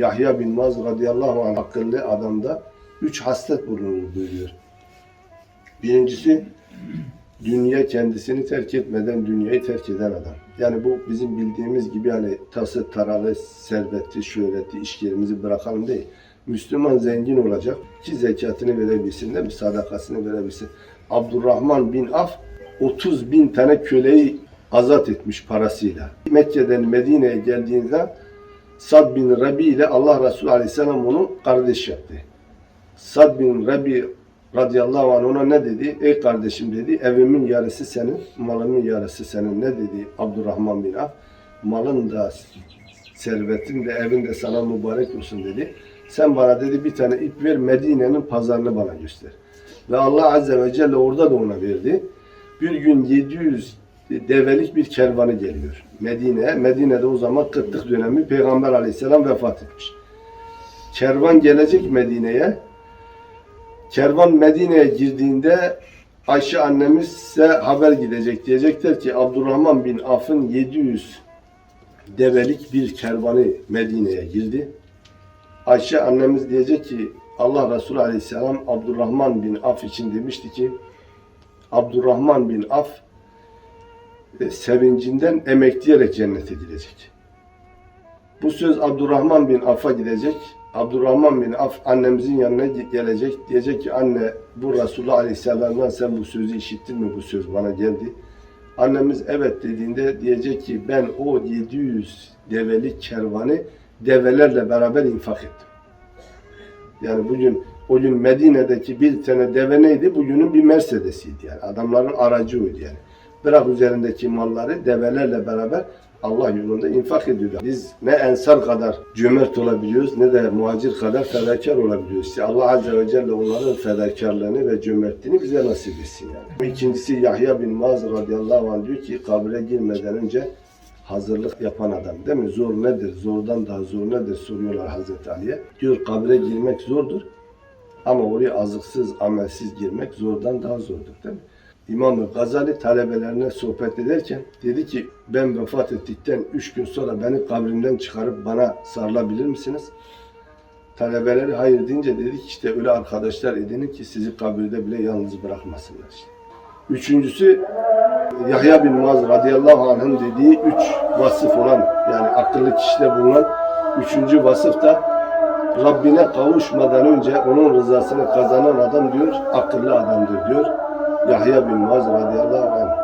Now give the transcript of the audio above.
Yahya bin Maz radıyallahu anh akıllı adamda üç haslet bulunur buyuruyor. Birincisi dünya kendisini terk etmeden dünyayı terk eden adam. Yani bu bizim bildiğimiz gibi hani tası, taralı, serveti, şöhreti, işlerimizi bırakalım değil. Müslüman zengin olacak ki zekatını verebilsin de bir sadakasını verebilsin. Abdurrahman bin Af 30 bin tane köleyi azat etmiş parasıyla. Mekke'den Medine'ye geldiğinde Sad bin Rabi ile Allah Resulü Aleyhisselam onu kardeş yaptı. Sad bin Rabi radıyallahu anh ona ne dedi? Ey kardeşim dedi, evimin yarısı senin, malımın yarısı senin. Ne dedi Abdurrahman bin Af? Malın da, servetin de, evin de sana mübarek olsun dedi. Sen bana dedi bir tane ip ver, Medine'nin pazarını bana göster. Ve Allah Azze ve Celle orada da ona verdi. Bir gün 700 develik bir kervanı geliyor Medine'ye. Medine'de o zaman kıtlık dönemi Peygamber Aleyhisselam vefat etmiş. Kervan gelecek Medine'ye. Kervan Medine'ye girdiğinde Ayşe annemiz size haber gidecek. Diyecekler ki Abdurrahman bin Af'ın 700 develik bir kervanı Medine'ye girdi. Ayşe annemiz diyecek ki Allah Resulü Aleyhisselam Abdurrahman bin Af için demişti ki Abdurrahman bin Af sevincinden emekleyerek cennete gidecek. Bu söz Abdurrahman bin Af'a gidecek. Abdurrahman bin Af annemizin yanına gelecek. Diyecek ki anne bu Resulullah Aleyhisselam'dan sen bu sözü işittin mi? Bu söz bana geldi. Annemiz evet dediğinde diyecek ki ben o 700 develik kervanı develerle beraber infak ettim. Yani bugün o gün Medine'deki bir tane deve neydi? Bugünün bir Mercedes'iydi yani. Adamların aracı oydu yani. Bırak üzerindeki malları develerle beraber Allah yolunda infak ediyordu. Biz ne ensar kadar cömert olabiliyoruz ne de muhacir kadar fedakar olabiliyoruz. İşte Allah Azze ve Celle onların fedakarlığını ve cömertliğini bize nasip etsin yani. İkincisi Yahya bin Muaz radıyallahu anh diyor ki kabre girmeden önce hazırlık yapan adam değil mi? Zor nedir? Zordan daha zor nedir? Soruyorlar Hazreti Ali'ye. Diyor kabre girmek zordur. Ama oraya azıksız, amelsiz girmek zordan daha zordur değil mi? İmam Gazali talebelerine sohbet ederken dedi ki ben vefat ettikten üç gün sonra beni kabrimden çıkarıp bana sarılabilir misiniz? Talebeleri hayır deyince dedi ki işte öyle arkadaşlar edinin ki sizi kabirde bile yalnız bırakmasınlar. işte. Üçüncüsü Yahya bin Muaz radıyallahu anh'ın dediği üç vasıf olan yani akıllı kişide bulunan üçüncü vasıf da Rabbine kavuşmadan önce onun rızasını kazanan adam diyor, akıllı adamdır diyor. Yahya bin Muaz radıyallahu anh